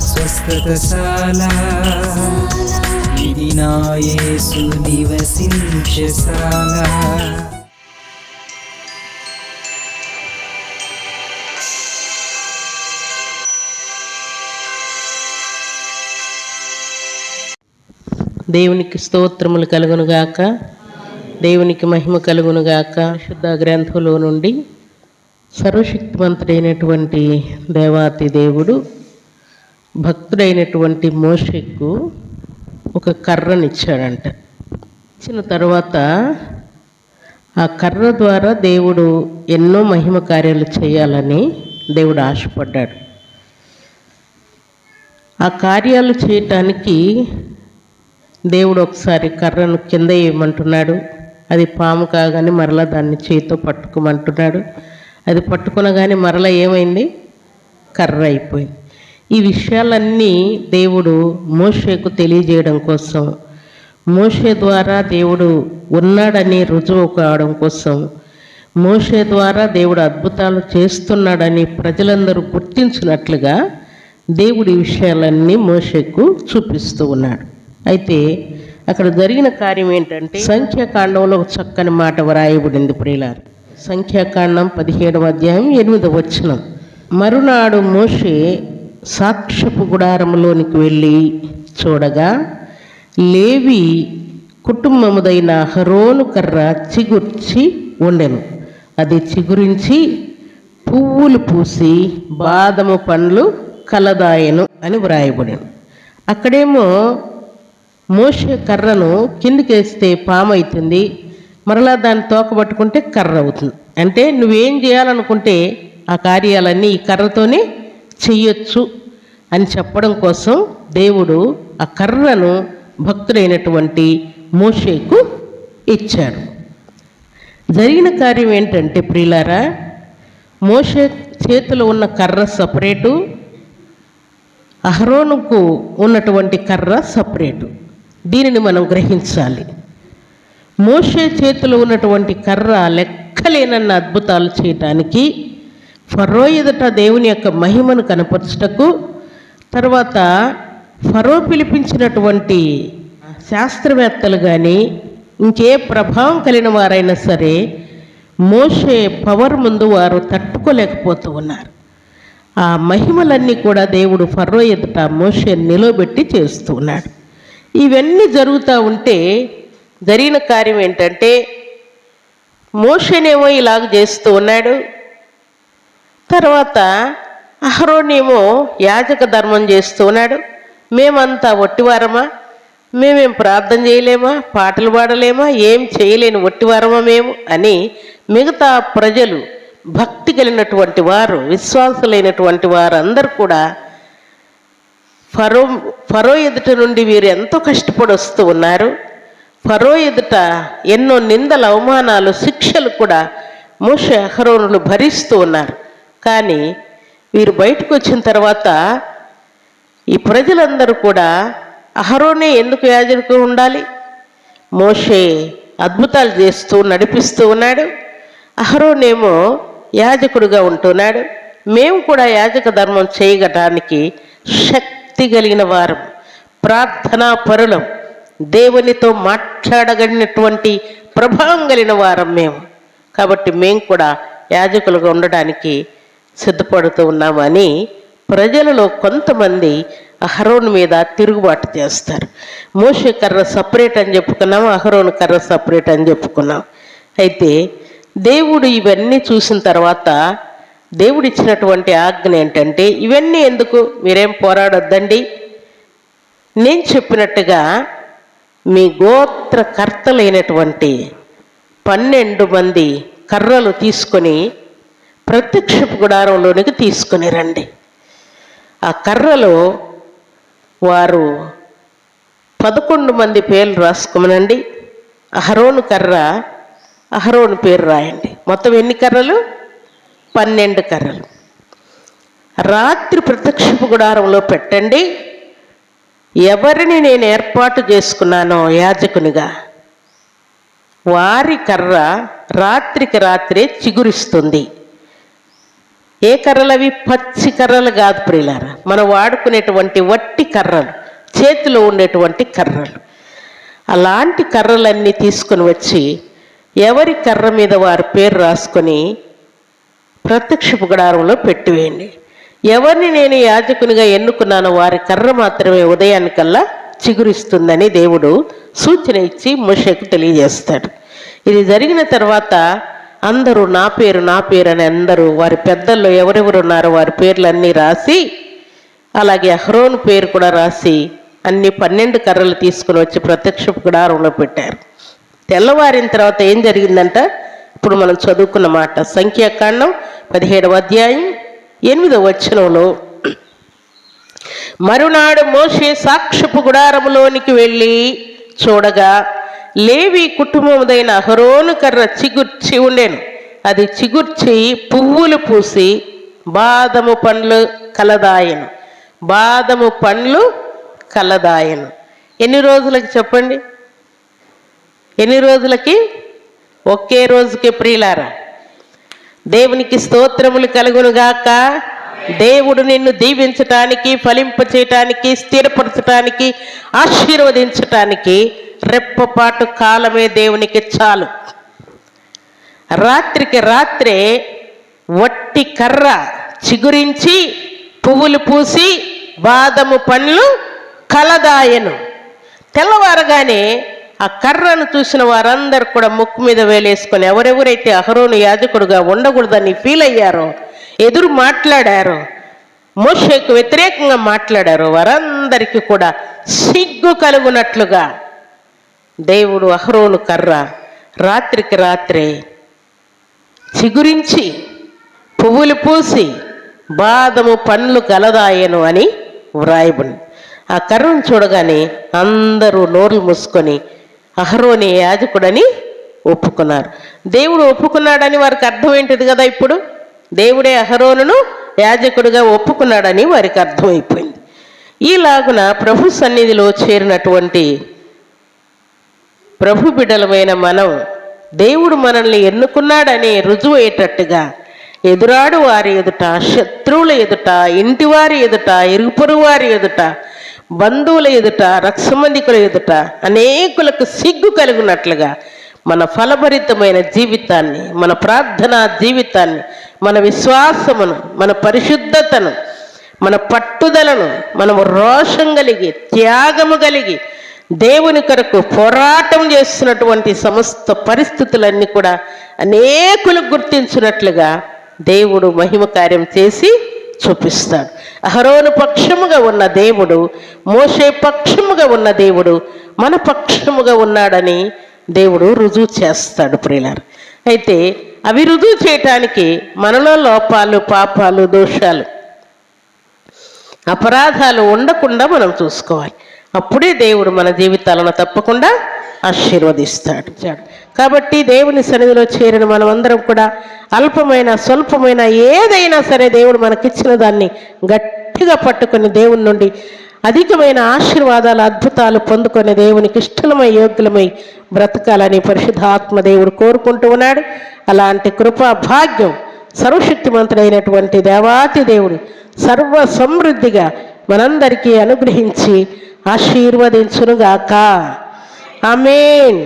స్వస్థతశాల. ఇది నా యేసు నివసించశాల దేవునికి స్తోత్రములు కలుగునుగాక. దేవునికి మహిమ కలుగునుగాక. శుద్ధ గ్రంథంలో నుండి సర్వశక్తివంతుడైనటువంటి దేవాతి దేవుడు భక్తుడైనటువంటి మోషెకు ఒక కర్రనిచ్చాడంట. ఇచ్చిన తర్వాత ఆ కర్ర ద్వారా దేవుడు ఎన్నో మహిమ కార్యాలు చేయాలని దేవుడు ఆశపడ్డాడు. ఆ కార్యాలు చేయటానికి దేవుడు ఒకసారి కర్రను కింద వేయమంటున్నాడు అది పాము కాగానే మరలా దాన్ని చేతితో పట్టుకోమంటున్నాడు. అది పట్టుకునగానే మరలా ఏమైంది? కర్ర అయిపోయింది ఈ విషయాలన్నీ దేవుడు మోషేకు తెలియజేయడం కోసం మోషే ద్వారా దేవుడు ఉన్నాడని రుజువు కావడం కోసం మోషే ద్వారా దేవుడు అద్భుతాలు చేస్తున్నాడని ప్రజలందరూ గుర్తించినట్లుగా దేవుడి విషయాలన్నీ మోషకు చూపిస్తూ ఉన్నాడు. అయితే అక్కడ జరిగిన కార్యం ఏంటంటే సంఖ్యాకాండంలో ఒక చక్కని మాట వ్రాయబడింది ప్రియులారు. సంఖ్యాకాండం పదిహేడవ అధ్యాయం ఎనిమిదవ వచనం. మరునాడు మోషే సాక్ష్యపు గుడారములోనికి వెళ్ళి చూడగా లేవి కుటుంబముదైన హరోను కర్ర చిగుర్చి ఉండెను. అది చిగురించి పువ్వులు పూసి బాదము పండ్లు కలదాయను అని వ్రాయబడిను అక్కడేమో మోషే కర్రను కిందికేస్తే పాము అవుతుంది మరలా దాన్ని తోకబట్టుకుంటే కర్ర అవుతుంది. అంటే నువ్వేం చేయాలనుకుంటే ఆ కార్యాలన్నీ ఈ కర్రతోనే చెయ్యొచ్చు అని చెప్పడం కోసం దేవుడు ఆ కర్రను భక్తుడైనటువంటి మోషేకు ఇచ్చాడు. జరిగిన కార్యం ఏంటంటే ప్రియులారా మోషే చేతిలో ఉన్న కర్ర సపరేటు అహరోనుకు ఉన్నటువంటి కర్ర సపరేటు. దీనిని మనం గ్రహించాలి. మోషే చేతిలో ఉన్నటువంటి కర్ర లెక్కలేనన్న అద్భుతాలు చేయటానికి ఫరో ఎదుట దేవుని యొక్క మహిమను కనపరచుటకు తర్వాత ఫరో పిలిపించినటువంటి శాస్త్రవేత్తలు కానీ ఇంకే ప్రభావం కలిగిన వారైనా సరే మోషే పవర్ ముందు వారు తట్టుకోలేకపోతూ ఉన్నారు. ఆ మహిమలన్నీ కూడా దేవుడు ఫర్రో ఎదుట మోషే నిలబెట్టి చేస్తూ ఉన్నాడు. ఇవన్నీ జరుగుతూ ఉంటే జరిగిన కార్యం ఏంటంటే మోషనేమో ఇలాగ చేస్తూ ఉన్నాడు. తర్వాత అహరోనేమో యాజక ధర్మం చేస్తూ ఉన్నాడు. మేమంతా ఒట్టివారమా? మేమేం ప్రార్థన చేయలేమా? పాటలు పాడలేమా? ఏం చేయలేని ఒట్టివారమా మేము? అని మిగతా ప్రజలు భక్తి కలిగినటువంటి వారు విశ్వాసులైనటువంటి వారందరూ కూడా ఫరో ఫరో ఎదుట నుండి వీరు ఎంతో కష్టపడి వస్తూ ఉన్నారు. ఫరో ఎదుట ఎన్నో నిందల అవమానాలు శిక్షలు కూడా మోష అహరోనులు భరిస్తూ ఉన్నారు. కానీ వీరు బయటకు వచ్చిన తర్వాత ఈ ప్రజలందరూ కూడా అహరోనే ఎందుకు యాజకు ఉండాలి? మోషే అద్భుతాలు చేస్తూ నడిపిస్తూ ఉన్నాడు. అహరోనేమో యాజకుడుగా ఉంటున్నాడు. మేము కూడా యాజక ధర్మం చేయగటానికి శక్తి కలిగిన వారం ప్రార్థనా పరులం. దేవునితో మాట్లాడగలిగినటువంటి ప్రభావం కలిగిన వారం మేము. కాబట్టి మేము కూడా యాజకులుగా ఉండడానికి సిద్ధపడుతూ ఉన్నామని ప్రజలలో కొంతమంది అహరోన్ మీద తిరుగుబాటు చేస్తారు. మోసే కర్ర సపరేట్ అని చెప్పుకున్నాం అహరోన్ కర్ర సపరేట్ అని చెప్పుకున్నాం. అయితే దేవుడు ఇవన్నీ చూసిన తర్వాత దేవుడు ఇచ్చినటువంటి ఆజ్ఞ ఏంటంటే ఇవన్నీ ఎందుకు? మీరేం పోరాడొద్దండి? నేను చెప్పినట్టుగా మీ గోత్రకర్తలైనటువంటి పన్నెండు మంది కర్రలు తీసుకొని ప్రత్యక్షపు గుడారంలోనికి తీసుకొని రండి. ఆ కర్రలో వారు పదకొండు మంది పేర్లు రాసుకోమనండి. అహరోను కర్ర అహరోను పేరు రాయండి. మొత్తం ఎన్ని కర్రలు? పన్నెండు కర్రలు. రాత్రి ప్రత్యక్షపు గుడారంలో పెట్టండి. ఎవరిని నేను ఏర్పాటు చేసుకున్నానో యాజకునిగా? వారి కర్ర రాత్రికి రాత్రే చిగురిస్తుంది. ఏ కర్రలు అవి పచ్చి కర్రలు కాదు ప్రియులారా. మనం వాడుకునేటువంటి వట్టి కర్రలు చేతిలో ఉండేటువంటి కర్రలు. అలాంటి కర్రలన్నీ తీసుకొని వచ్చి ఎవరి కర్ర మీద వారి పేరు రాసుకొని ప్రత్యక్ష గుడారంలో పెట్టివేయండి. ఎవరిని నేను యాజకునిగా ఎన్నుకున్నానో వారి కర్ర మాత్రమే ఉదయానికల్లా చిగురిస్తుందని దేవుడు సూచన ఇచ్చి మోషకు తెలియజేస్తాడు. ఇది జరిగిన తర్వాత అందరూ నా పేరు నా పేరు అని అందరూ వారి పెద్దల్లో ఎవరెవరు ఉన్నారో వారి పేర్లన్నీ రాసి అలాగే అహ్రోన్ పేరు కూడా రాసి అన్ని పన్నెండు కర్రలు తీసుకుని వచ్చి ప్రత్యక్ష గుడారంలో పెట్టారు. తెల్లవారిన తర్వాత ఏం జరిగిందంట? ఇప్పుడు మనం చదువుకున్న మాట. సంఖ్యాకాండం పదిహేడవ అధ్యాయం ఎనిమిదవ వచనంలో మరునాడు మోషే సాక్షపు గుడారములోనికి వెళ్ళి చూడగా లేవి కుటుంబముదైన అహరోను కర్ర చిగుర్చి ఉండేను. అది చిగుర్చి పువ్వులు పూసి బాదము పండ్లు కలదాయను. బాదము పండ్లు కలదాయను. ఎన్ని రోజులకి చెప్పండి? ఎన్ని రోజులకి? ఒకే రోజుకి ప్రియులారా దేవునికి స్తోత్రములు కలుగునుగాక దేవుడు నిన్ను దీవించటానికి ఫలింపచేయటానికి స్థిరపరచటానికి ఆశీర్వదించటానికి రెప్పపాటు కాలమే దేవునికి చాలు. రాత్రికి రాత్రే వట్టి కర్ర చిగురించి పువ్వులు పూసి బాదము పండ్లు కలదాయను. తెల్లవారగానే ఆ కర్రను చూసిన వారందరు కూడా ముక్కు మీద వేలేసుకొని ఎవరెవరైతే అహరోను యాజకుడుగా ఉండకూడదని ఫీల్ అయ్యారో ఎదురు మాట్లాడారో మోషేకు వ్యతిరేకంగా మాట్లాడారో వారందరికీ కూడా సిగ్గు కలుగునట్లుగా దేవుడు అహరోను కర్ర రాత్రికి రాత్రే చిగురించి పువ్వులు పూసి బాదము పండ్లు కలదాయను అని వ్రాయబడి ఆ కర్రను చూడగానే అందరూ నోర్లు మూసుకొని అహరోని యాజకుడని ఒప్పుకున్నారు. దేవుడు ఒప్పుకున్నాడని వారికి అర్థం ఏంటిది కదా ఇప్పుడు? దేవుడే అహరోనును యాజకుడిగా ఒప్పుకున్నాడని వారికి అర్థమైపోయింది. ఈలాగున ప్రభు సన్నిధిలో చేరినటువంటి ప్రభు బిడలమైన మనం దేవుడు మనల్ని ఎన్నుకున్నాడని రుజువయ్యేటట్టుగా ఎదురాడు వారి ఎదుట శత్రువుల ఎదుట ఇంటివారి ఎదుట ఇరుగుపొరు వారి ఎదుట బంధువుల ఎదుట రక్షమందికుల ఎదుట అనేకులకు సిగ్గు కలిగినట్లుగా మన ఫలభరితమైన జీవితాన్ని మన ప్రార్థనా జీవితాన్ని మన విశ్వాసమును మన పరిశుద్ధతను మన పట్టుదలను మనము రోషం కలిగి త్యాగము కలిగి దేవుని కొరకు పోరాటం చేస్తున్నటువంటి సమస్త పరిస్థితులన్నీ కూడా అనేకులు గుర్తించినట్లుగా దేవుడు మహిమ కార్యం చేసి చూపిస్తాడు. అహరోను పక్షముగా ఉన్న దేవుడు మోషే పక్షముగా ఉన్న దేవుడు మన పక్షముగా ఉన్నాడని దేవుడు రుజువు చేస్తాడు ప్రియులారు. అయితే అవి రుజువు చేయటానికి మనలో లోపాలు పాపాలు దోషాలు అపరాధాలు ఉండకుండా మనం చూసుకోవాలి. అప్పుడే దేవుడు మన జీవితాలను తప్పకుండా ఆశీర్వదిస్తాడు. చాడు. కాబట్టి దేవుని సన్నిధిలో చేరిన మనమందరం కూడా అల్పమైన స్వల్పమైన ఏదైనా సరే దేవుడు మనకిచ్చిన దాన్ని గట్టిగా పట్టుకుని దేవుని నుండి అధికమైన ఆశీర్వాదాలు అద్భుతాలు పొందుకొని దేవునికి ఇష్టమై యోగ్యులమై బ్రతకాలని పరిశుద్ధాత్మ దేవుడు కోరుకుంటూ ఉన్నాడు. అలాంటి కృపా భాగ్యం సర్వశక్తిమంతుడైనటువంటి దేవాతి దేవుడు సర్వ సమృద్ధిగా మనందరికీ అనుగ్రహించి ఆశీర్వదించునుగాక. ఆమేన్.